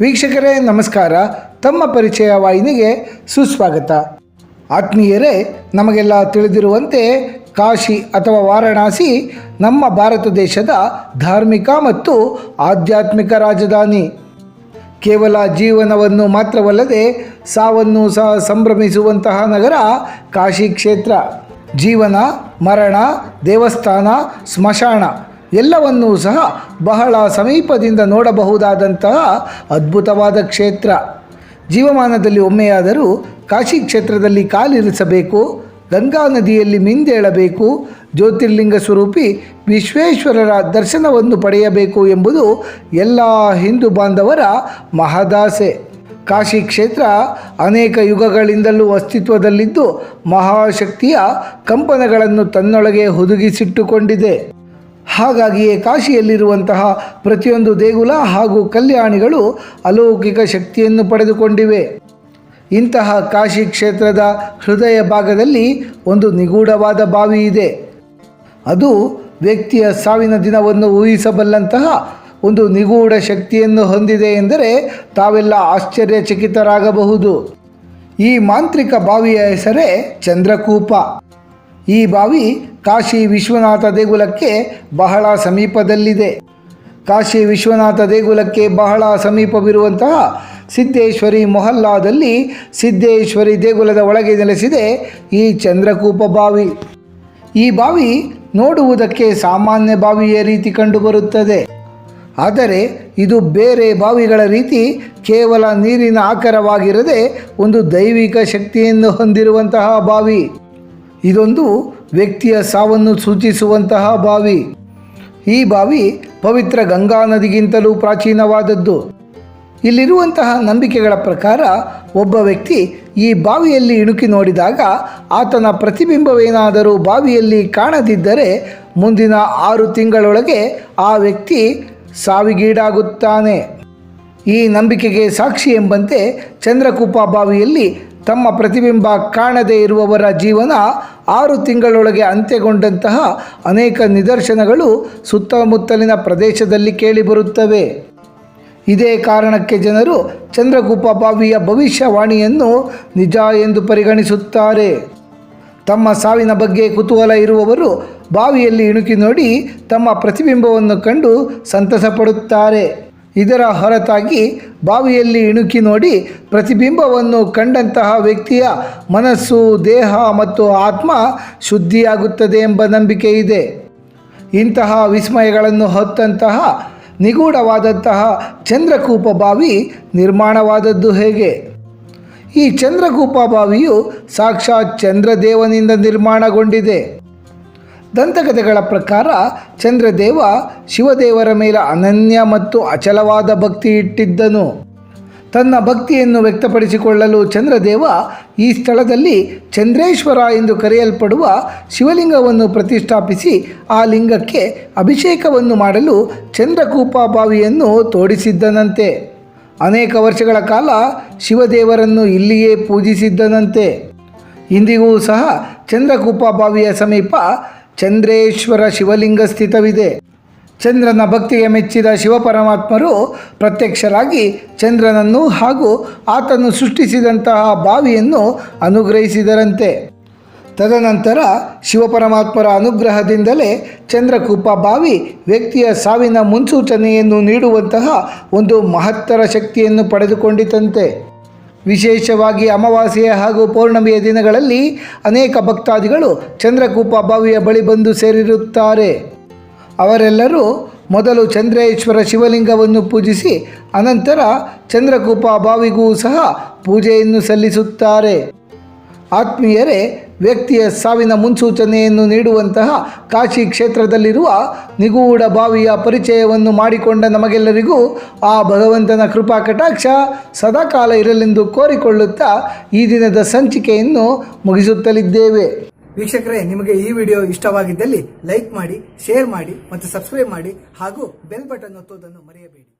ವೀಕ್ಷಕರೇ, ನಮಸ್ಕಾರ. ತಮ್ಮ ಪರಿಚಯ ವಾಹಿನಿಗೆ ಸುಸ್ವಾಗತ. ಆತ್ಮೀಯರೇ, ನಮಗೆಲ್ಲ ತಿಳಿದಿರುವಂತೆ ಕಾಶಿ ಅಥವಾ ವಾರಣಾಸಿ ನಮ್ಮ ಭಾರತ ದೇಶದ ಧಾರ್ಮಿಕ ಮತ್ತು ಆಧ್ಯಾತ್ಮಿಕ ರಾಜಧಾನಿ. ಕೇವಲ ಜೀವನವನ್ನು ಮಾತ್ರವಲ್ಲದೆ ಸಾವನ್ನು ಸಹ ಸಂಭ್ರಮಿಸುವಂತಹ ನಗರ ಕಾಶಿ ಕ್ಷೇತ್ರ. ಜೀವನ, ಮರಣ, ದೇವಸ್ಥಾನ, ಸ್ಮಶಾನ. ಎಲ್ಲವನ್ನೂ ಸಹ ಬಹಳ ಸಮೀಪದಿಂದ ನೋಡಬಹುದಾದಂತಹ ಅದ್ಭುತವಾದ ಕ್ಷೇತ್ರ. ಜೀವಮಾನದಲ್ಲಿ ಒಮ್ಮೆಯಾದರೂ ಕಾಶಿ ಕ್ಷೇತ್ರದಲ್ಲಿ ಕಾಲಿರಿಸಬೇಕು, ಗಂಗಾ ನದಿಯಲ್ಲಿ ಮಿಂದೇಳಬೇಕು, ಜ್ಯೋತಿರ್ಲಿಂಗ ಸ್ವರೂಪಿ ವಿಶ್ವೇಶ್ವರರ ದರ್ಶನವನ್ನು ಪಡೆಯಬೇಕು ಎಂಬುದು ಎಲ್ಲ ಹಿಂದೂ ಬಾಂಧವರ ಮಹದಾಸೆ. ಕಾಶಿ ಕ್ಷೇತ್ರ ಅನೇಕ ಯುಗಗಳಿಂದಲೂ ಅಸ್ತಿತ್ವದಲ್ಲಿದ್ದು ಮಹಾಶಕ್ತಿಯ ಕಂಪನಗಳನ್ನು ತನ್ನೊಳಗೆ ಹುದುಗಿಸಿಟ್ಟುಕೊಂಡಿದೆ. ಹಾಗಾಗಿಯೇ ಕಾಶಿಯಲ್ಲಿರುವಂತಹ ಪ್ರತಿಯೊಂದು ದೇಗುಲ ಹಾಗೂ ಕಲ್ಯಾಣಿಗಳು ಅಲೌಕಿಕ ಶಕ್ತಿಯನ್ನು ಪಡೆದುಕೊಂಡಿವೆ. ಇಂತಹ ಕಾಶಿ ಕ್ಷೇತ್ರದ ಹೃದಯ ಭಾಗದಲ್ಲಿ ಒಂದು ನಿಗೂಢವಾದ ಬಾವಿ ಇದೆ. ಅದು ವ್ಯಕ್ತಿಯ ಸಾವಿನ ದಿನವನ್ನು ಊಹಿಸಬಲ್ಲಂತಹ ಒಂದು ನಿಗೂಢ ಶಕ್ತಿಯನ್ನು ಹೊಂದಿದೆ ಎಂದರೆ ತಾವೆಲ್ಲ ಆಶ್ಚರ್ಯಚಕಿತರಾಗಬಹುದು. ಈ ಮಾಂತ್ರಿಕ ಬಾವಿಯ ಹೆಸರೇ ಚಂದ್ರಕೂಪ. ಈ ಬಾವಿ ಕಾಶಿ ವಿಶ್ವನಾಥ ದೇಗುಲಕ್ಕೆ ಬಹಳ ಸಮೀಪದಲ್ಲಿದೆ. ಕಾಶಿ ವಿಶ್ವನಾಥ ದೇಗುಲಕ್ಕೆ ಬಹಳ ಸಮೀಪವಿರುವಂತಹ ಸಿದ್ದೇಶ್ವರಿ ಮೊಹಲ್ಲಾದಲ್ಲಿ ಸಿದ್ದೇಶ್ವರಿ ದೇಗುಲದ ಒಳಗೆ ನೆಲೆಸಿದೆ ಈ ಚಂದ್ರಕೂಪ ಬಾವಿ. ಈ ಬಾವಿ ನೋಡುವುದಕ್ಕೆ ಸಾಮಾನ್ಯ ಬಾವಿಯ ರೀತಿ ಕಂಡುಬರುತ್ತದೆ. ಆದರೆ ಇದು ಬೇರೆ ಬಾವಿಗಳ ರೀತಿ ಕೇವಲ ನೀರಿನ ಆಕಾರವಾಗಿರದೆ ಒಂದು ದೈವಿಕ ಶಕ್ತಿಯನ್ನು ಹೊಂದಿರುವಂತಹ ಬಾವಿ. ಇದೊಂದು ವ್ಯಕ್ತಿಯ ಸಾವನ್ನು ಸೂಚಿಸುವಂತಹ ಬಾವಿ. ಈ ಬಾವಿ ಪವಿತ್ರ ಗಂಗಾ ನದಿಗಿಂತಲೂ ಪ್ರಾಚೀನವಾದದ್ದು. ಇಲ್ಲಿರುವಂತಹ ನಂಬಿಕೆಗಳ ಪ್ರಕಾರ ಒಬ್ಬ ವ್ಯಕ್ತಿ ಈ ಬಾವಿಯಲ್ಲಿ ಇಣುಕಿ ನೋಡಿದಾಗ ಆತನ ಪ್ರತಿಬಿಂಬವೇನಾದರೂ ಬಾವಿಯಲ್ಲಿ ಕಾಣದಿದ್ದರೆ ಮುಂದಿನ ಆರು ತಿಂಗಳೊಳಗೆ ಆ ವ್ಯಕ್ತಿ ಸಾವಿಗೀಡಾಗುತ್ತಾನೆ. ಈ ನಂಬಿಕೆಗೆ ಸಾಕ್ಷಿ ಎಂಬಂತೆ ಚಂದ್ರಕೂಪ ಬಾವಿಯಲ್ಲಿ ತಮ್ಮ ಪ್ರತಿಬಿಂಬ ಕಾಣದೇ ಇರುವವರ ಜೀವನ ಆರು ತಿಂಗಳೊಳಗೆ ಅಂತ್ಯಗೊಂಡಂತಹ ಅನೇಕ ನಿದರ್ಶನಗಳು ಸುತ್ತಮುತ್ತಲಿನ ಪ್ರದೇಶದಲ್ಲಿ ಕೇಳಿಬರುತ್ತವೆ ಇದೇ ಕಾರಣಕ್ಕೆ ಜನರು ಚಂದ್ರಗುಪ್ಪ ಬಾವಿಯ ಭವಿಷ್ಯವಾಣಿಯನ್ನು ನಿಜ ಎಂದು ಪರಿಗಣಿಸುತ್ತಾರೆ. ತಮ್ಮ ಸಾವಿನ ಬಗ್ಗೆ ಕುತೂಹಲ ಇರುವವರು ಬಾವಿಯಲ್ಲಿ ಇಣುಕಿ ನೋಡಿ ತಮ್ಮ ಪ್ರತಿಬಿಂಬವನ್ನು ಕಂಡು ಸಂತಸ ಪಡುತ್ತಾರೆ ಇದರ ಹೊರತಾಗಿ ಬಾವಿಯಲ್ಲಿ ಇಣುಕಿ ನೋಡಿ ಪ್ರತಿಬಿಂಬವನ್ನು ಕಂಡಂತಹ ವ್ಯಕ್ತಿಯ ಮನಸ್ಸು, ದೇಹ ಮತ್ತು ಆತ್ಮ ಶುದ್ಧಿಯಾಗುತ್ತದೆ ಎಂಬ ನಂಬಿಕೆ ಇದೆ. ಇಂತಹ ವಿಸ್ಮಯಗಳನ್ನು ಹೊತ್ತಂತಹ ನಿಗೂಢವಾದಂತಹ ಚಂದ್ರಕೂಪ ಬಾವಿ ನಿರ್ಮಾಣವಾದದ್ದು ಹೇಗೆ? ಈ ಚಂದ್ರಕೂಪ ಬಾವಿಯು ಸಾಕ್ಷಾತ್ ಚಂದ್ರದೇವನಿಂದ ನಿರ್ಮಾಣಗೊಂಡಿದೆ. ದಂತಕಥೆಗಳ ಪ್ರಕಾರ ಚಂದ್ರದೇವ ಶಿವದೇವರ ಮೇಲೆ ಅನನ್ಯ ಮತ್ತು ಅಚಲವಾದ ಭಕ್ತಿ ಇಟ್ಟಿದ್ದನು. ತನ್ನ ಭಕ್ತಿಯನ್ನು ವ್ಯಕ್ತಪಡಿಸಿಕೊಳ್ಳಲು ಚಂದ್ರದೇವ ಈ ಸ್ಥಳದಲ್ಲಿ ಚಂದ್ರೇಶ್ವರ ಎಂದು ಕರೆಯಲ್ಪಡುವ ಶಿವಲಿಂಗವನ್ನು ಪ್ರತಿಷ್ಠಾಪಿಸಿ ಆ ಲಿಂಗಕ್ಕೆ ಅಭಿಷೇಕವನ್ನು ಮಾಡಲು ಚಂದ್ರಕೂಪ ಬಾವಿಯನ್ನು ತೋಡಿಸಿದ್ದನಂತೆ. ಅನೇಕ ವರ್ಷಗಳ ಕಾಲ ಶಿವದೇವರನ್ನು ಇಲ್ಲಿಯೇ ಪೂಜಿಸಿದ್ದನಂತೆ. ಇಂದಿಗೂ ಸಹ ಚಂದ್ರಕೂಪ ಬಾವಿಯ ಸಮೀಪ ಚಂದ್ರೇಶ್ವರ ಶಿವಲಿಂಗ ಸ್ಥಿತವಿದೆ. ಚಂದ್ರನ ಭಕ್ತಿಗೆ ಮೆಚ್ಚಿದ ಶಿವಪರಮಾತ್ಮರು ಪ್ರತ್ಯಕ್ಷರಾಗಿ ಚಂದ್ರನನ್ನು ಹಾಗೂ ಆತನು ಸೃಷ್ಟಿಸಿದಂತಹ ಬಾವಿಯನ್ನು ಅನುಗ್ರಹಿಸಿದರಂತೆ. ತದನಂತರ ಶಿವಪರಮಾತ್ಮರ ಅನುಗ್ರಹದಿಂದಲೇ ಚಂದ್ರಕೂಪ ಬಾವಿ ವ್ಯಕ್ತಿಯ ಸಾವಿನ ಮುನ್ಸೂಚನೆಯನ್ನು ನೀಡುವಂತಹ ಒಂದು ಮಹತ್ತರ ಶಕ್ತಿಯನ್ನು ಪಡೆದುಕೊಂಡಿತಂತೆ. ವಿಶೇಷವಾಗಿ ಅಮಾವಾಸ್ಯೆ ಹಾಗೂ ಪೌರ್ಣಮಿಯ ದಿನಗಳಲ್ಲಿ ಅನೇಕ ಭಕ್ತಾದಿಗಳು ಚಂದ್ರಕೂಪ ಬಾವಿಯ ಬಳಿ ಬಂದು ಸೇರಿರುತ್ತಾರೆ. ಅವರೆಲ್ಲರೂ ಮೊದಲು ಚಂದ್ರೇಶ್ವರ ಶಿವಲಿಂಗವನ್ನು ಪೂಜಿಸಿ, ಅನಂತರ ಚಂದ್ರಕೂಪ ಬಾವಿಗೂ ಸಹ ಪೂಜೆಯನ್ನು ಸಲ್ಲಿಸುತ್ತಾರೆ. ಆತ್ಮೀಯರೇ, ವ್ಯಕ್ತಿಯ ಸಾವಿನ ಮುನ್ಸೂಚನೆಯನ್ನು ನೀಡುವಂತಹ ಕಾಶಿ ಕ್ಷೇತ್ರದಲ್ಲಿರುವ ನಿಗೂಢ ಬಾವಿಯ ಪರಿಚಯವನ್ನು ಮಾಡಿಕೊಂಡ ನಮಗೆಲ್ಲರಿಗೂ ಆ ಭಗವಂತನ ಕೃಪಾ ಕಟಾಕ್ಷ ಸದಾಕಾಲ ಇರಲೆಂದು ಕೋರಿಕೊಳ್ಳುತ್ತಾ ಈ ದಿನದ ಸಂಚಿಕೆಯನ್ನು ಮುಗಿಸುತ್ತಲಿದ್ದೇವೆ. ವೀಕ್ಷಕರೇ, ನಿಮಗೆ ಈ ವಿಡಿಯೋ ಇಷ್ಟವಾಗಿದ್ದಲ್ಲಿ ಲೈಕ್ ಮಾಡಿ, ಶೇರ್ ಮಾಡಿ ಮತ್ತು ಸಬ್ಸ್ಕ್ರೈಬ್ ಮಾಡಿ ಹಾಗೂ ಬೆಲ್ ಬಟನ್ ಒತ್ತುವುದನ್ನು ಮರೆಯಬೇಡಿ.